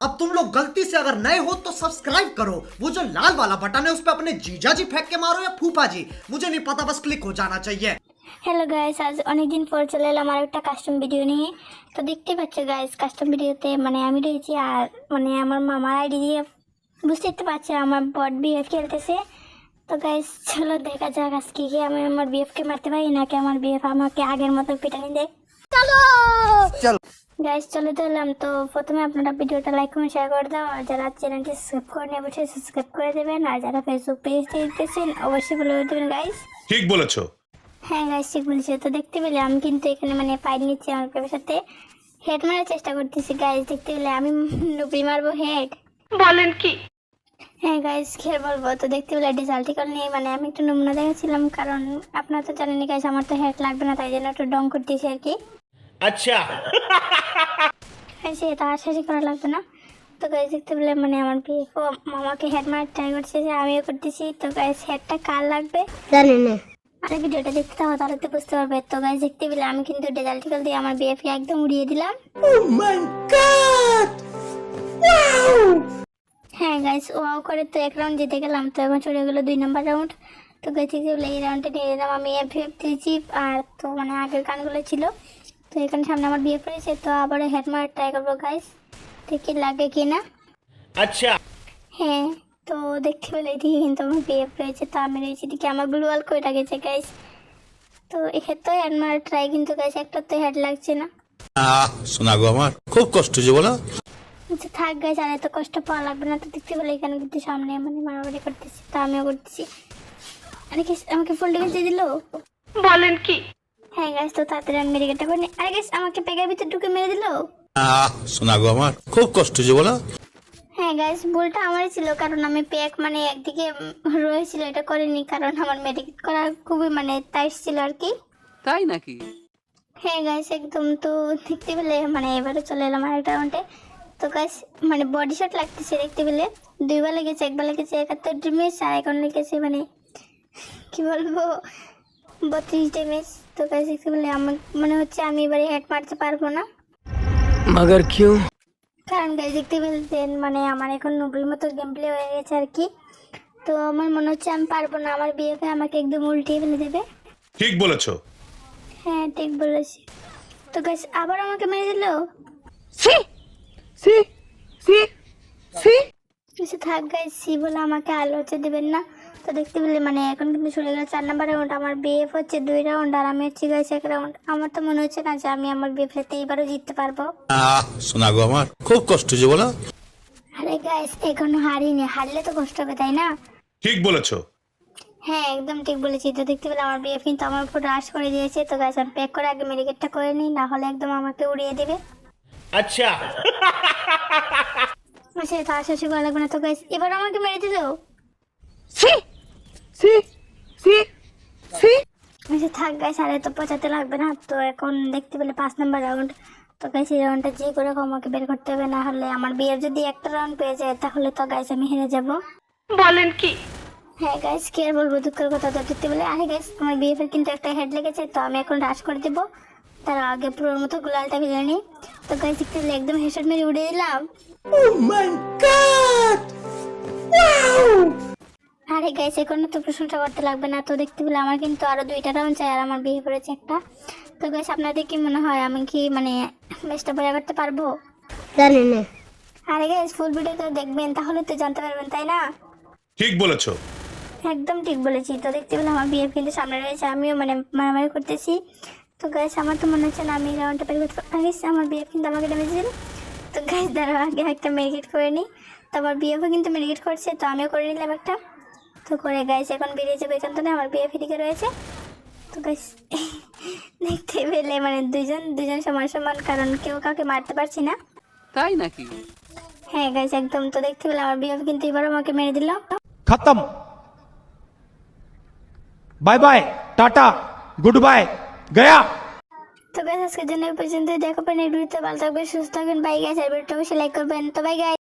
अब तुम लोग गलती से अगर नए हो तो सब्सक्राइब करो वो जो लाल वाला बटन है उस पर अपने जीजा जी फेंक के मारो या फूफा जी मुझे नहीं पता बस क्लिक हो जाना चाहिए হ্যালো গাইস আজ অনেকদিন পর চলে এলাম আর একটা কাস্টম ভিডিও নিয়ে তো দেখতে পাচ্ছ গাইস কাস্টম ভিডিওতে মানে আমি রয়েছি আর মানে আমার মামার আইডি দিয়ে বুঝতে তো পারছি আমার বট বিএফ খেলতেছে তো গাইস চলো দেখা যাক আজকে কি আমি আমার বিএফকে মারতে পারি নাকি আমার বিএফ আমাকে আগের মতো পিটানি দেয় চলো চলো। গাইস চলে তো এলাম তো প্রথমে আপনারা ভিডিওটা লাইক কমেন্ট শেয়ার করে দাও। আর যারা চ্যানেলটি সাবস্ক্রাইব করে নেই অবশ্যই সাবস্ক্রাইব করে দেবেন। আর যারা ফেসবুক পেজ দেখতেছেন অবশ্যই ফলো করে দেবেন গাইস ঠিক বলেছ। হ্যাঁ গাইস ঠিক বলেছে। তো দেখতে পেলে আমি কিন্তু এখানে মানে পাই নিচ্ছি আমার পেপের সাথে। হেড মারার চেষ্টা করতেছি গাইস দেখতে পেলে আমি নুপি মারবো হেড বলেন কি? হ্যাঁ গাইস খেয়ে বলব। তো দেখতে পেলে ডিজাল্টিকল নিয়ে মানে আমি একটু নমুনা দেখাচ্ছিলাম কারণ আপনারা তো জানেন গাইস আমার তো হেড লাগবে না তাই জন্য একটু ডং করতেছি আর কি। আচ্ছা। সে এটা আশ্বাসই করা লাগবে না। তো গাইস দেখতে পেলে মানে আমার বিয়ে। ও মামাকে হেড মারার ট্রাই করছে যে আমিও করতেছি। তো গাইস হেডটা কার লাগবে? জানি না। আরে ভিডিওটা দেখতে থাকো তাহলে তো বুঝতে পারবে। তো গাইজ দেখতে পেলে আমি কিন্তু ডেজাল্টিকাল দিয়ে আমার বিএফকে একদম উড়িয়ে দিলাম। হ্যাঁ গাইজ ওয়াও করে তো এক রাউন্ড জিতে গেলাম। তো এখন চলে গেলো দুই নম্বর রাউন্ড তো গাইজ দেখতে পেলে এই রাউন্ডে নিয়ে নিলাম আমি এফ এফ দিয়েছি। আর তো মানে আগের গানগুলো ছিল। তো এখানে সামনে আমার বিয়ে পড়েছে তো আবার হেড মারার ট্রাই করব গাইজ দেখি লাগে কি না আচ্ছা। হ্যাঁ তো দেখতে পেলে এদিকে কিন্তু আমার বিয়ে রয়েছে তো আমি রয়েছি এদিকে আমার গ্লুয়াল করে গেছে গাইস তো এখানে তো হেড মারার ট্রাই কিন্তু গাইস একটা তো হেড লাগছে না। শোনা গো আমার খুব কষ্ট যে বলো। আচ্ছা থাক গাইস আর এত কষ্ট পাওয়া লাগবে না তো দেখতে পেলে এখানে কিন্তু সামনে মানে মারামারি করতেছি তো আমিও করতেছি। আরে কি আমাকে ফুল ডেকে দিয়ে দিল? বলেন কি? হ্যাঁ গাইস তো তাড়াতাড়ি আমি মেরে করে নি আরে গাইস আমাকে পেগার ভিতর ঢুকে মেরে দিল? আহ শোনা গো আমার খুব কষ্ট যে বলো। হ্যাঁ গাইস ভুলটা আমারই ছিল কারণ আমি প্যাক মানে একদিকে রয়েছিল এটা করিনি কারণ আমার মেডিকেট করা খুবই মানে তাইস ছিল আর কি। তাই নাকি? হ্যাঁ গাইস একদম তো দেখতে পেলে মানে এবারে চলে এলাম আরেকটা রাউন্ডে তো গাইস মানে বডি শট লাগতেছে দেখতে পেলে। দুইবার লেগেছে একবার লেগেছে একাত্তর ড্যামেজ আর এখন লেগেছে মানে কি বলব বত্রিশ ড্যামেজ তো গাইস দেখতে পেলে আমার মনে হচ্ছে আমি এবারে হেড মারতে পারব না। মগর কিউ? কারণ গাইস দেখতে পেলেন মানে আমার এখন নব্বই মতো গেম প্লে হয়ে গেছে আর কি। তো আমার মনে হচ্ছে আমি পারব না আমার বিয়েকে আমাকে একদম উল্টিয়ে ফেলে দেবে। ঠিক বলেছ। হ্যাঁ ঠিক বলেছি। তো গাইস আবার আমাকে মেরে দিলো? সি! সি! সি! সি! কিছু থাক গাইস সি বলে আমাকে আলো হচ্ছে দেবেন না। তো দেখতে পেলে মানে এখন কিন্তু চলে গেল চার নাম্বার রাউন্ড আমার বিএফ হচ্ছে দুই রাউন্ড আর আমি হচ্ছে গাইস এক রাউন্ড আমার তো মনে হচ্ছে না যে আমি আমার বিএফ তে এবারও জিততে পারব। শোনা গো আমার খুব কষ্ট যে বলো। আরে গাইস এখনও হারিনি হারলে তো কষ্ট হবে তাই না? ঠিক বলেছ। হ্যাঁ একদম ঠিক বলেছি। তো দেখতে পেলে আমার বিএফ কিন্তু আমার উপর রাশ করে দিয়েছে। তো গাইস আমি প্যাক করে আগে মেডিকেটটা করে নিই না হলে একদম আমাকে উড়িয়ে দেবে। আচ্ছা। আচ্ছা তা শেষে করা লাগবে না। তো গাইস এবার আমাকে মেরে দিলো? সি সি সি আচ্ছা থাক গাইস আর এত পচাতে লাগবে না। তো এখন দেখতে পেলে পাঁচ নাম্বার রাউন্ড তো গাইস এই রাউন্ডটা যে করে আমাকে বের করতে হবে না হলে আমার বিয়ের যদি একটা রাউন্ড পেয়ে যায় তাহলে তো গাইস আমি হেরে যাব। বলেন কি? হ্যাঁ গাইস কি আর বলব দুঃখের কথা তো দেখতে পেলে। আরে গাইস আমার বিয়ের কিন্তু একটা হেড লেগেছে তো আমি এখন রাশ করে দেবো। তার আগে পুরোর মতো গুলালটা ভেজে নিই তো গাইস দেখতে পেলে একদম হেডশট মেরে উড়ে দিলাম। আরে গাইস এখন তো প্রশংসা করতে লাগবে না। তো দেখতে পেলে আমার কিন্তু আরও দুইটা রাউন্ড চাই আর আমার বিয়ে করেছে একটা। তো গাইস আপনাদের কি মনে হয় আমি কি মানে ম্যাচটা বয়া করতে পারব? জানি না। আরে গাইস ফুল ভিডিওটা দেখবেন তাহলে তো জানতে পারবেন তাই না? ঠিক বলেছ। একদম ঠিক বলেছি। তো দেখতে পেলে আমার বিয়ে কিন্তু সামনে রয়েছে আমিও মানে মারামারি করতেছি। তো গাইস আমার তো মনে হচ্ছে না আমি রাউন্ডটা পেরে করতে পারব। গাইস আমার বিয়ে কিন্তু আমাকে ডেমেজ দিল তো গাইস দাঁড়াও আগে একটা মেডিকেট করে নিই তো আমার বিয়েও কিন্তু মেডিকেট করছে তো আমিও করে নিলাম একটা। তো করে গাইছে এখন বেরিয়ে যাবে এখান থেকে আমার বিয়ে ফিরিকে রয়েছে। তো গাইস দেখতে পেলে মানে দুজন দুজন সমান সমান কারণ কেউ কাউকে মারতে পারছি না। তাই নাকি? হ্যাঁ গাইস একদম তো দেখতে পেলে আমার বিয়ে কিন্তু এবার আমাকে মেরে দিল। খতম। Bye bye tata good bye গয়া। তো গাইস আজকের জন্য এই পর্যন্ত দেখো পারেন ভিডিওতে ভালো থাকবেন সুস্থ থাকবেন। বাই গাইস আর ভিডিওটা অবশ্যই লাইক করবেন। তো বাই গাইস